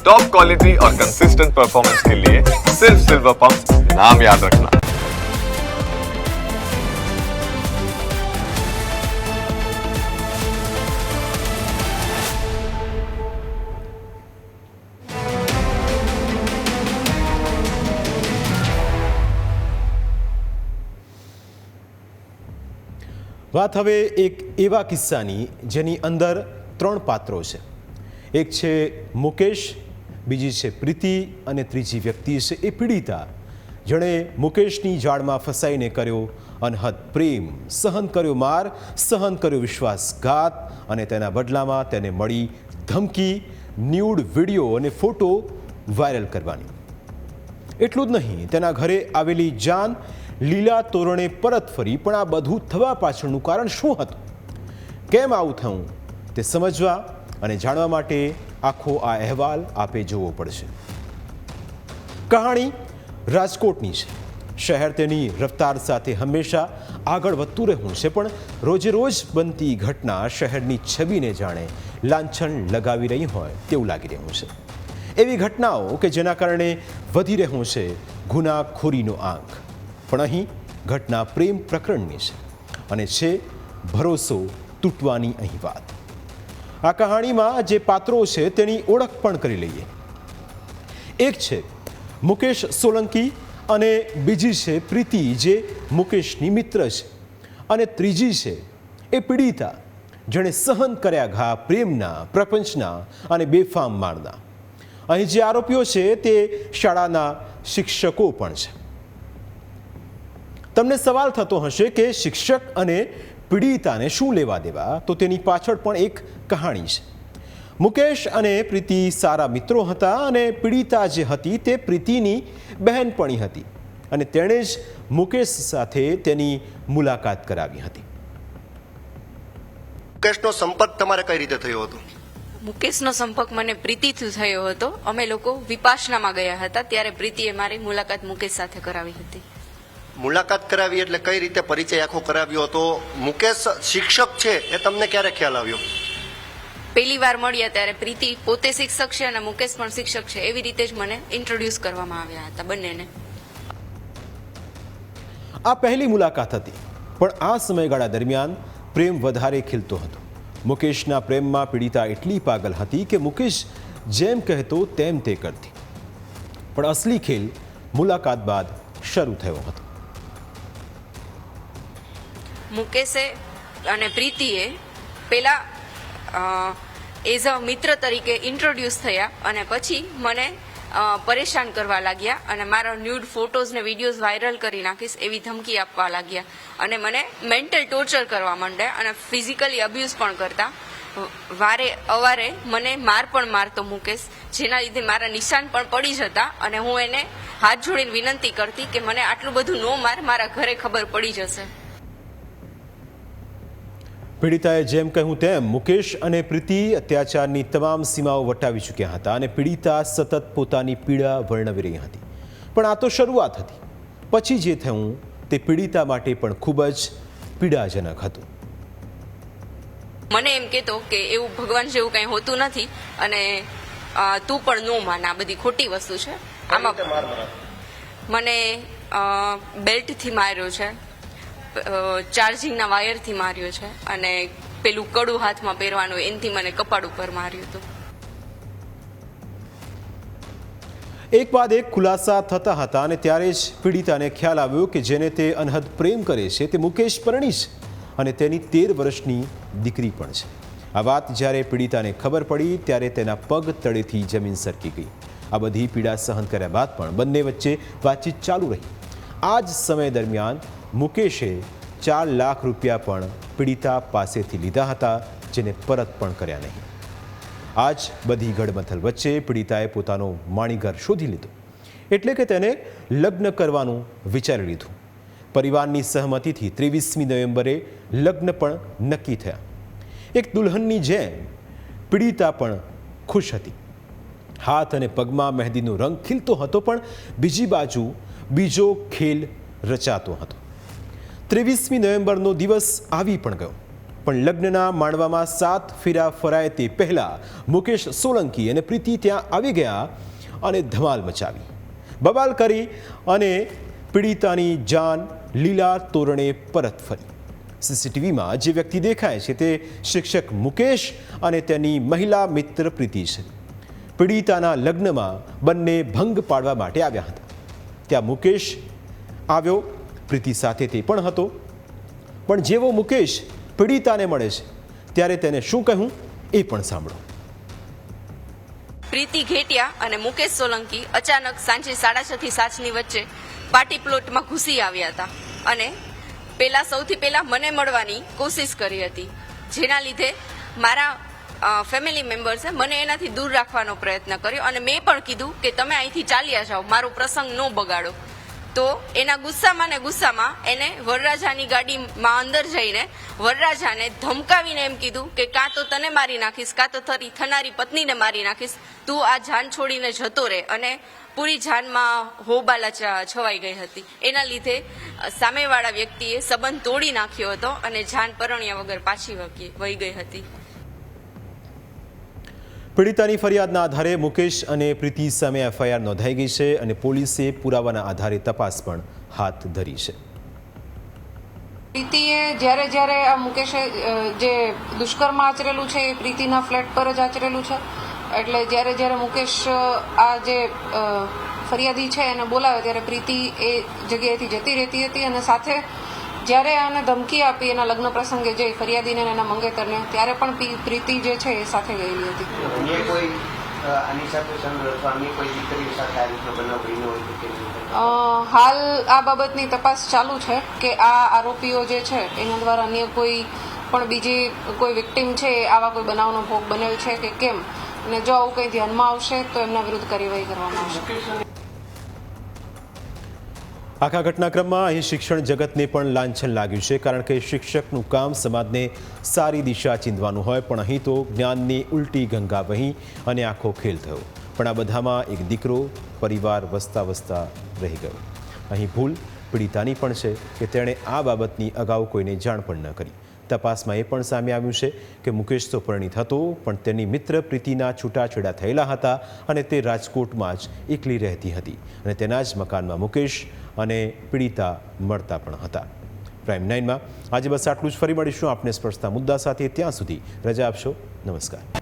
Top quality और consistent performance के लिए सिर्फ सिल्वर पंप नाम याद रखना વાત હવે એક એવા કિસ્સાની જેની અંદર ત્રણ પાત્રો છે એક છે મુકેશ બીજી છે પ્રીતિ અને ત્રીજી વ્યક્તિ છે એ પીડિતા. જેણે મુકેશની જાળમાં ફસાઈને કર્યો અનહદ પ્રેમ. સહન કર્યો માર, સહન કર્યો વિશ્વાસઘાત અને તેના બદલામાં તેને મળી ધમકી, ન્યૂડ વીડિયો અને ફોટો વાયરલ કરવાની. એટલું જ નહીં, તેના ઘરે આવેલી જાન લીલા તોરણે પરત ફરી, પણ આ બધું થવા પાછળનું કારણ શું હતું? કેમ આવું થયું? તે સમજવા અને જાણવા માટે આખો આ અહેવાલ આપે જોવો પડશે. કહાણી રાજકોટની છે. શહેર તેની રફતાર સાથે હંમેશા આગળ વધતું રહેવું છે, પણ રોજે રોજ બનતી ઘટના શહેરની છબીને જાણે લાંછન લગાવી રહી હોય તેવું લાગી રહ્યું છે. એવી ઘટનાઓ કે જેના કારણે વધી રહ્યું છે ગુનાખોરીનો આંક. પણ અહીં ઘટના પ્રેમ પ્રકરણની છે અને છે ભરોસો તૂટવાની અહીં વાત. આ કહાણીમાં જે પાત્રો છે તેની ઓળખ પણ કરી લઈએ. એક છે મુકેશ સોલંકી અને બીજી છે પ્રીતિ, જે મુકેશની મિત્ર છે. અને ત્રીજી છે એ પીડિતા, જેણે સહન કર્યા ઘા પ્રેમના, પ્રપંચના અને બેફામ મારના અહીં જે આરોપીઓ છે તે શાળાના શિક્ષકો પણ છે. તમને સવાલ થતો હશે કે શિક્ષક અને પીડિતાને શું લેવા દેવા? તો તેની પાછળ પણ એક કહાણી છે. મુકેશ અને પ્રીતિ સારા મિત્રો હતા અને પીડિતા જે હતી તે પ્રીતિની બહેનપણી હતી અને તેણે જ મુકેશ સાથે તેની મુલાકાત કરાવી હતી. મુકેશનો સંપર્ક તમારે કઈ રીતે થયો હતો? મુકેશનો સંપર્ક મને પ્રીતિથી થયો હતો. અમે લોકો વિપાસનામાં ગયા હતા ત્યારે પ્રીતિએ મારી મુલાકાત મુકેશ સાથે કરાવી હતી. મુલાકાત કરાવી એટલે કઈ રીતે પરિચય આખો કરાવ્યો હતો? મુકેશ શિક્ષક છે એ તમને ક્યારે ખ્યાલ આવ્યો? પહેલી વાર મળ્યા ત્યારે પ્રીતિ પોતે શિક્ષક છે અને મુકેશ પણ શિક્ષક છે. એવી રીતે જ મને ઇન્ટ્રોડ્યુસ કરવામાં આવ્યા હતા બંનેને. આ પહેલી મુલાકાત હતી પણ આ સમયગાળા દરમિયાન પ્રેમ વધારે ખીલતો હતો. મુકેશના પ્રેમમાં પીડિતા એટલી પાગલ હતી કે મુકેશ જેમ કહેતો તેમ તે કરતી. પણ અસલી ખેલ મુલાકાત બાદ શરૂ થયો હતો. મુકેશે અને પ્રીતિએ પેલા એઝ અ મિત્ર તરીકે ઇન્ટ્રોડ્યુસ થયા અને પછી મને પરેશાન કરવા લાગ્યા અને મારા ન્યૂડ ફોટોઝ ને વિડીયોઝ વાયરલ કરી નાખીશ એવી ધમકી આપવા લાગ્યા. અને મને મેન્ટલ ટોર્ચર કરવા માંડ્યા અને ફિઝિકલી અબ્યુઝ પણ કરતા. વારે અવારે મને માર પણ મારતો મુકેશ, જેના લીધે મારા નિશાન પણ પડી જતા અને હું એને હાથ જોડીને વિનંતી કરતી કે મને આટલું બધું નો માર, મારા ઘરે ખબર પડી જશે. પીડિતાએ જેમ કહ્યું તેમ મુકેશ અને પ્રીતિ અત્યાચારની તમામ સીમાઓ વટાવી ચૂક્યા હતા અને પીડિતા સતત પોતાની પીડા વર્ણવી રહી હતી. પણ આ તો શરૂઆત હતી. પછી જે થયું તે પીડિતા માટે પણ ખૂબ જ પીડાજનક હતું. મને એમ કહેતો કે એવું ભગવાન જેવું કંઈ હોતું નથી અને તું પણ નો માન આ બધી ખોટી વસ્તુ છે. આમાં મને બેલ્ટથી માર્યો છે. ચાર્જિંગના વાયરથી માર્યો છે અને પેલું કડું હાથમાં પહેરવાનું એનથી મને કપાળ ઉપર માર્યું હતું. એક બાદ એક ખુલાસા થતા હતા અને ત્યારે જ પીડિતાને ખ્યાલ આવ્યો કે જેને તે અનહદ પ્રેમ કરે છે તે મુકેશ પરણી છે અને તેની તેર વર્ષની દીકરી પણ છે. આ વાત જ્યારે પીડિતાને ખબર પડી ત્યારે તેના પગ તળેથી જમીન સરકી ગઈ. આ બધી પીડા સહન કર્યા બાદ પણ બંને વચ્ચે વાતચીત ચાલુ રહી. આ જ સમય દરમિયાન મુકેશે ચાર લાખ રૂપિયા પણ પીડિતા પાસેથી લીધા હતા, જેને પરત પણ કર્યા નહીં. આ જ બધી ગડમથલ વચ્ચે પીડિતાએ પોતાનો માણીઘર શોધી લીધો. એટલે કે તેને લગ્ન કરવાનું વિચારી લીધું. પરિવારની સહમતિથી ત્રેવીસમી નવેમ્બરે લગ્ન પણ નક્કી થયા. એક દુલ્હનની જેમ પીડિતા પણ ખુશ હતી. હાથ અને પગમાં મહેંદીનો રંગ ખીલતો હતો, પણ બીજી બાજુ બીજો ખેલ રચાતો હતો. ત્રેવીસમી નવેમ્બરનો દિવસ આવી પણ ગયો. પણ લગ્નના માણવામાં સાત ફેરા ફરાય તે પહેલાં મુકેશ સોલંકી અને પ્રીતિ ત્યાં આવી ગયા અને ધમાલ મચાવી. બબાલ કરી અને પીડિતાની જાન લીલા તોરણે પરત ફરી. સીસીટીવીમાં જે વ્યક્તિ દેખાય છે તે શિક્ષક મુકેશ અને તેની મહિલા મિત્ર પ્રીતિ છે. પીડિતાના લગ્નમાં બંને ભંગ પાડવા માટે આવ્યા હતા. ત્યાં મુકેશ આવ્યો પ્રીતિ સાથે તે પણ હતો. પણ જેવો મુકેશ પીડિતાને મળે છે, ત્યારે તેને શું કહ્યું એ પણ સાંભળો. પ્રીતિ ઘેટિયા અને મુકેશ સોલંકી અચાનક સાંજે સાડા છ થી સાતની વચ્ચે પાર્ટી પ્લોટમાં ઘૂસી આવ્યા હતા અને પેલા સૌથી પહેલા મને મળવાની કોશિશ કરી હતી, જેના લીધે મારા ફેમિલી મેમ્બર્સે મને એનાથી દૂર રાખવાનો પ્રયત્ન કર્યો અને મેં પણ કીધું કે તમે અહીંથી ચાલ્યા જાઓ, મારો પ્રસંગ ન બગાડો. તો એના ગુસ્સામાં ને ગુસ્સામાં એને વરરાજાની ગાડીમાં અંદર જઈને વરરાજાને ધમકાવીને એમ કીધું કે કાં તો તને મારી નાખીશ, કાં તો તારી થનારી પત્નીને મારી નાખીશ, તું આ જાન છોડીને જતો રહે. અને પૂરી જાનમાં હોબાલા છવાઈ ગઈ હતી. એના લીધે સામેવાળા વ્યક્તિએ સંબંધ તોડી નાખ્યો હતો અને જાન પરણ્યા વગર પાછી વહી ગઈ હતી. પીડિતાની ફરિયાદના આધારે મુકેશ અને પ્રીતિ સામે એફઆઈઆર નોંધાઈ ગઈ છે અને પોલીસે પુરાવાના આધારે તપાસ પણ હાથ ધરી છે. પ્રીતિએ જ્યારે જ્યારે આ મુકેશે જે દુષ્કર્મ આચરેલું છે, એ પ્રીતિના ફ્લેટ પર જ આચરેલું છે, એટલે જ્યારે જ્યારે મુકેશ આ જે ફરિયાદી છે એને બોલાવે ત્યારે પ્રીતિ એ જગ્યાએથી જતી રહેતી હતી અને સાથે જ્યારે આને ધમકી આપી એના લગ્ન પ્રસંગે જઈ ફરિયાદીને એના મંગેતરને ત્યારે પણ પ્રીતિ જે છે એ સાથે ગયેલી હતી. હાલ આ બાબતની તપાસ ચાલુ છે કે આ આરોપીઓ જે છે એના દ્વારા અન્ય કોઈ પણ બીજી કોઈ વિક્ટીમ છે આવા કોઈ બનાવનો ભોગ બનેલ છે કે કેમ? અને જો આવું કંઈ ધ્યાનમાં આવશે તો એમના વિરુદ્ધ કાર્યવાહી કરવામાં આવશે. આખા ઘટનાક્રમમાં અહીં શિક્ષણ જગતને પણ લાંછન લાગ્યું છે, કારણ કે શિક્ષકનું કામ સમાજને સારી દિશા ચીંધવાનું હોય, પણ અહીં તો જ્ઞાનની ઉલટી ગંગા વહી અને આખો ખેલ થયો. પણ આ બધામાં એક દીકરો, પરિવાર વસતા વસતા રહી ગયો. અહીં ભૂલ, પીડિતાની પણ છે કે તેણે આ બાબતની અગાઉ કોઈને જાણ પણ ન કરી. તપાસમાં એ પણ સામે આવ્યું છે કે મુકેશ તો પરિણીત હતો પણ તેની મિત્ર પ્રીતિના છૂટાછેડા થયેલા હતા અને તે રાજકોટમાં જ એકલી રહેતી હતી. અને તેના જ મકાનમાં મુકેશ અને પીડિતા મળતા પણ હતા. પ્રાઇમ નાઇનમાં આજે બસ આટલું જ. ફરી મળીશું આપને સ્પર્શતા મુદ્દા સાથે. ત્યાં સુધી રજા આપશો. નમસ્કાર.